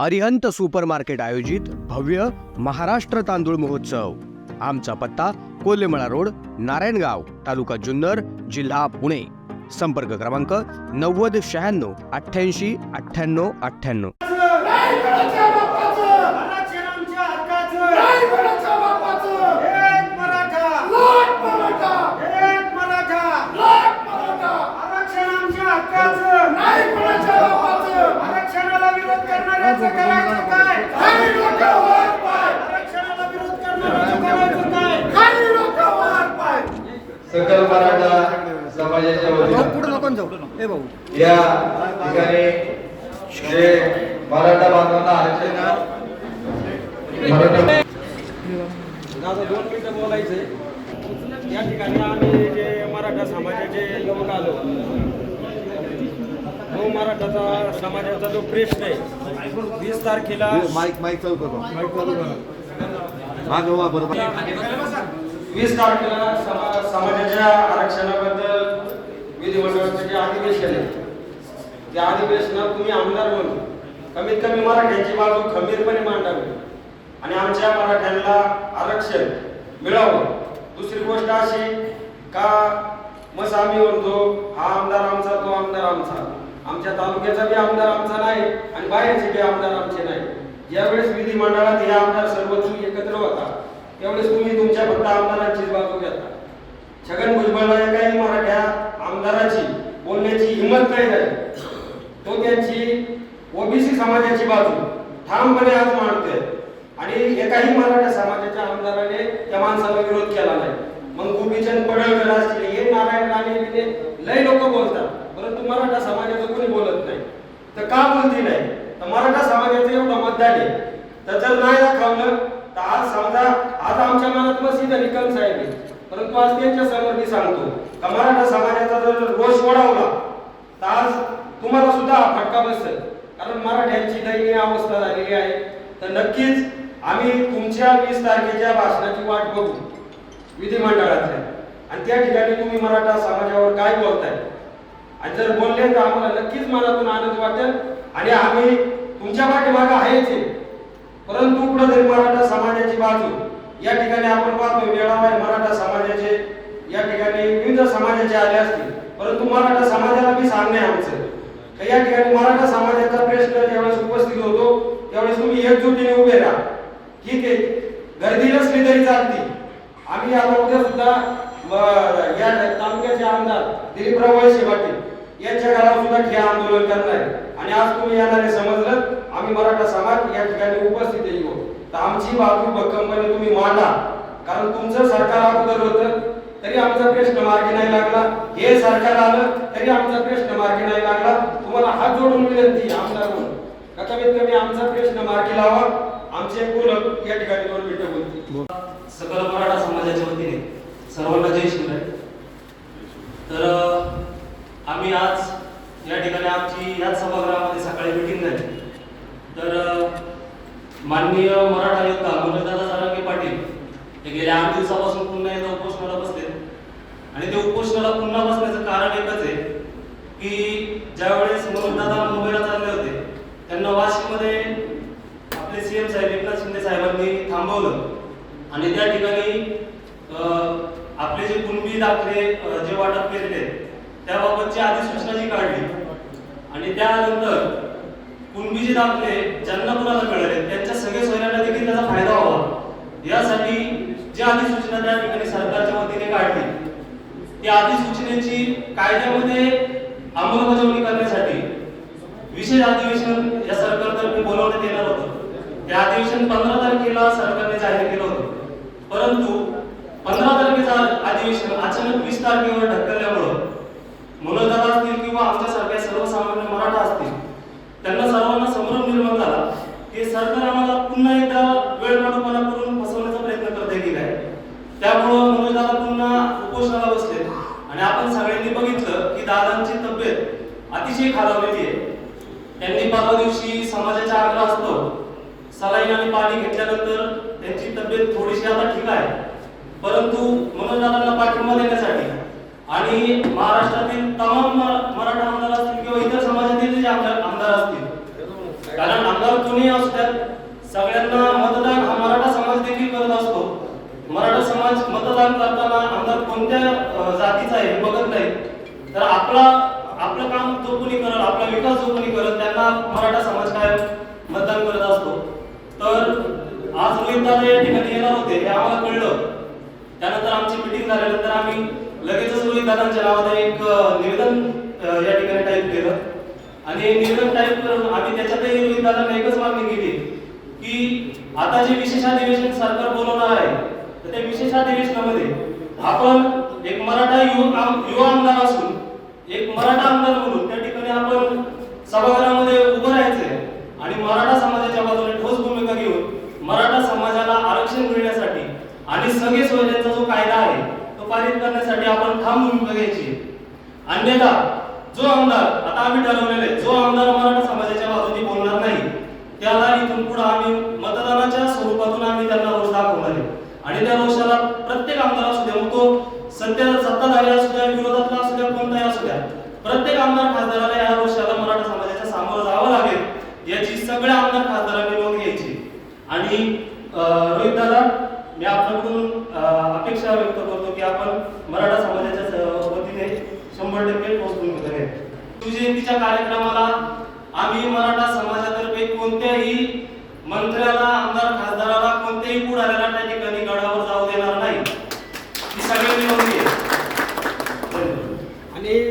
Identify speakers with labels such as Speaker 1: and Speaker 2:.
Speaker 1: Arihant super market आयोजित भव्य महाराष्ट्र तांदूळ महोत्सव. आमचा पत्ता कोल्हेमळा रोड नारायणगाव तालुका जुन्नर जिल्हा पुणे. संपर्क क्रमांक नव्वद शहाण्णव अठ्ठ्याऐंशी अठ्ठ्याण्णव अठ्ठ्याण्णव
Speaker 2: आरक्षणांच्या हक्काचं एक मराठा एक मराठा आरक्षणांच्या हक्काचं आरक्षणाला विरोध करणाऱ्याचं करायचं काय आरक्षणाला विरोध करणाऱ्याचं करायचं काय
Speaker 3: सकल मराठा समाजाच्या वतीने या ठिकाणी जे मराठा बांधवांना आरक्षण
Speaker 2: दादा दोन मिनिटं बोलायचे या ठिकाणी आम्ही जे मराठा समाजाचे लोक आलो तो मराठाचा समाजाचा जो प्रश्न आहे वीस तारखेला
Speaker 4: माईक माईक चालू करू. माईक चालू करा.
Speaker 2: वीस तारखेला समा- समाजाच्या आरक्षणाबद्दल विधिमंडळाचं जे अधिवेशन आहे त्या अधिवेशनात तुम्ही आमदार म्हणून कमीत कमी मराठ्यांची बाजू खंबीरपणे मांडावी आणि आमच्या मराठ्यांना आरक्षण मिळावं. दुसरी गोष्ट अशी का मस आम्ही म्हणतो हा आमदार आमचा तो आमदार आमचा. आमच्या तालुक्याचा बी आमदार आमचा नाही आणि बाहेरचे बी आमदार आमचे नाही. यावेळेस विधिमंडळात हे आमदार सर्व एकत्र होता त्यावेळेस तुम्ही तुमच्या फक्त आमदारांचीच बोलण्याची हिंमत नाही तो त्यांची ओबीसी समाजाची बाजू. ठामपणे आज मांडतोय. आणि एकाही मराठा समाजाच्या आमदाराने त्या माणसाला विरोध केला नाही. मग गोपीचंद पडळकर असतील हे नारायण राणे लय लोक बोलतात. परंतु मराठा समाजाचं कोणी बोलत नाही. तर का बोलती नाही? तर मराठा समाजाचं एवढं मतदान आहे. तर जर नाही दाखवलं तर आज समजा आज आमच्या मनात मस्जिद निकम साहेब परंतु आज त्यांच्यासमोर मी सांगतो का मराठा समाजाचा जर रोष ओढवला तुम्हाला सुद्धा फटका बसेल. कारण मराठ्यांची दयनीय अवस्था झालेली आहे. तर नक्कीच आम्ही तुमच्या वीस तारखेच्या भाषणाची वाट बघू विधिमंडळातल्या. आणि त्या ठिकाणी तुम्ही मराठा समाजावर काय बोलताय? आणि जर बोलले तर आम्हाला नक्कीच मनातून आनंद वाटेल आणि आम्ही तुमच्या पाठीमागे आहेच परंतु कुठेतरी मराठा समाजाची बाजू. या ठिकाणी आपण पाहतो मेळावा मराठा समाजाचे. या ठिकाणी विविध समाजाचे आले असतील. परंतु मराठा समाजाला बी सांगणे आमचं. तर या ठिकाणी मराठा समाजाचा प्रश्न ज्यावेळेस उपस्थित होतो त्यावेळेस तुम्ही एकजुटीने उभे राहा. ठीक आहे? गर्दी नसली तरी चालते आम्ही आता उद्या सुद्धा या तालुक्याचे आमदार दिलीपराव वळसे पाटील यांच्या घरावर सुद्धा ठिया आंदोलन करणार आहे. आणि आज तुम्ही येणारे समजलं आम्ही मराठा समाज या ठिकाणी उपस्थित येऊ तर आमची बाजू भक्कमपणे तुम्ही मांडा. कारण तुमचं सरकार अगोदर होतं तरी आमचा प्रश्न मार्गी नाही लागला. हे सरकार आलं तरी आमचा प्रश्न मार्गी नाही लागला. तुम्हाला हात जोडून विनंती आमदार म्हणून कमीत कमी आमचा प्रश्न मार्गी लावा. आमचे बोलक या ठिकाणी दोन मिनिटं बोलतील.
Speaker 5: सकल मराठा समाजाच्या वतीने सर्वांना जय शिवराय. तर आम्ही आज या ठिकाणी आमची याच सभागृहामध्ये सकाळी मिटिंग झाली. तर माननीय मराठा योद्धा मनोजदादा हे गेल्या आठ दिवसापासून पुन्हा एकदा उपोषणाला बसले. आणि ते उपोषणाला पुन्हा बसण्याचं कारण एकच आहे की ज्यावेळेस मनोजदादा मुंबईला चालले होते त्यांना वाशिममध्ये आपले सीएम साहेब एकनाथ शिंदे साहेबांनी थांबवलं. आणि त्या ठिकाणी आपले जे कुणबी दाखले जे वाटप केलेले आहेत, त्याबाबतची अधिसूचना जी काढली. आणि त्यानंतर कुणबी जे दाखले ज्यांना कुणाला मिळाले त्यांच्या सगळे सोयऱ्यांना देखील त्याचा फायदा व्हावा. यासाठी जी अधिसूचना त्या ठिकाणी सरकारच्या वतीने काढली. त्या अधिसूचनेची कायद्यामध्ये अंमलबजावणी करण्यासाठी विशेष अधिवेशन या सरकारतर्फे बोलवण्यात येणार होतं. ते अधिवेशन पंधरा तारखेला सरकारने जाहीर केलं होतं. परंतु पंधरा तारखेचा अधिवेशन अचानक वीस तारखेवर ढकलल्यामुळे मनोदाता असतील किंवा आमच्यासारख्या सर्वसामान्य मराठा असतील त्यांना सर्वांना संभ्रम निर्माण झाला की सरकार आम्हाला पुन्हा एकदा वेळकाढूपणा करून फसवण्याचा प्रयत्न करते की काय त्यामुळं मनोजदादा पुन्हा उपोषणाला बसले आणि आपण सगळ्यांनी बघितलं की दादांची तब्येत अतिशय खालावलेली आहे. त्यांनी परवा दिवशी समाजाच्या असतो. सलाईन आणि पाणी घेतल्यानंतर त्यांची तब्येत थोडीशी आता ठीक आहे. परंतु मनोजदादांना पाठिंबा देण्यासाठी आणि महाराष्ट्रातील तमाम मराठा आमदार असतील किंवा इतर समाजातील जे आमदार आमदार असतील. कारण आमदार कोणी असतात सगळ्यांना मतदान हा मराठा समाज देखील करत असतो. मराठा समाज मतदान करताना आमदार कोणत्या अ, जातीचा आहे हे बघत नाही तर आपला आपलं काम जो कोणी करत आपला विकास जो कोणी करत त्यांना मराठा समाज काय मतदान करत असतो? तर आज रोहित दादा या ठिकाणी येणार होते हे आम्हाला कळलं. त्यानंतर आमची मिटिंग झाल्यानंतर आम्ही लगेचच रोहित दादांच्या नावाने एक निवेदन या ठिकाणी टाईप केलं. आणि निवेदन टाईप करून आम्ही त्याच्यातही रोहित दादांना एकच मागणी केली की आता जे विशेष अधिवेशन सरकार बोलवणार आहे तर त्या विशेष अधिवेशनामध्ये आपण एक मराठा युवा युवा आमदार असून एक मराठा आमदार म्हणून सभागृहामध्ये उभं राहायचंय. आणि मराठा समाजाच्या बाजूने ठोस भूमिका घेऊन मराठा समाजाला आरक्षण मिळण्यासाठी आणि सगळे सोयऱ्यांचा जो कायदा आहे तो पारित करण्यासाठी आपण ठाम भूमिका घ्यायची अन्यथा जो आमदार आता आम्ही ठरवलेले जो आमदार मराठा समाजाच्या बाजूने बोलणार नाही त्याला इथून पुढे आम्ही मतदानाच्या स्वरूपातून आम्ही त्यांना रोष दाखवणार आहे. आणि त्या रोषाला प्रत्येक आमदार असू द्या मग तो सध्या सत्ताधारी असू द्या विरोधातला असू द्या कोणताही असू द्या प्रत्येक आमदार खासदाराला या रोषाला मराठा समाजाच्या सामोरं जावं सगळे सगळ्या आमदार खासदारांनी नोंद घ्यायची. आणि रोहित दादा मी आपल्याकडून अपेक्षा व्यक्त करतो की आपण मराठा समाजाच्या वतीने शंभर टक्के पोहोचून करेल शिवजयंतीच्या कार्यक्रमाला आम्ही मराठा समाजातर्फे कोणत्याही मंत्र्याला आमदार खासदाराला कोणत्याही पुढाऱ्याला त्या ठिकाणी गडावर जाऊ देणार नाही. ही सगळ्यांनी नोंद
Speaker 2: आणि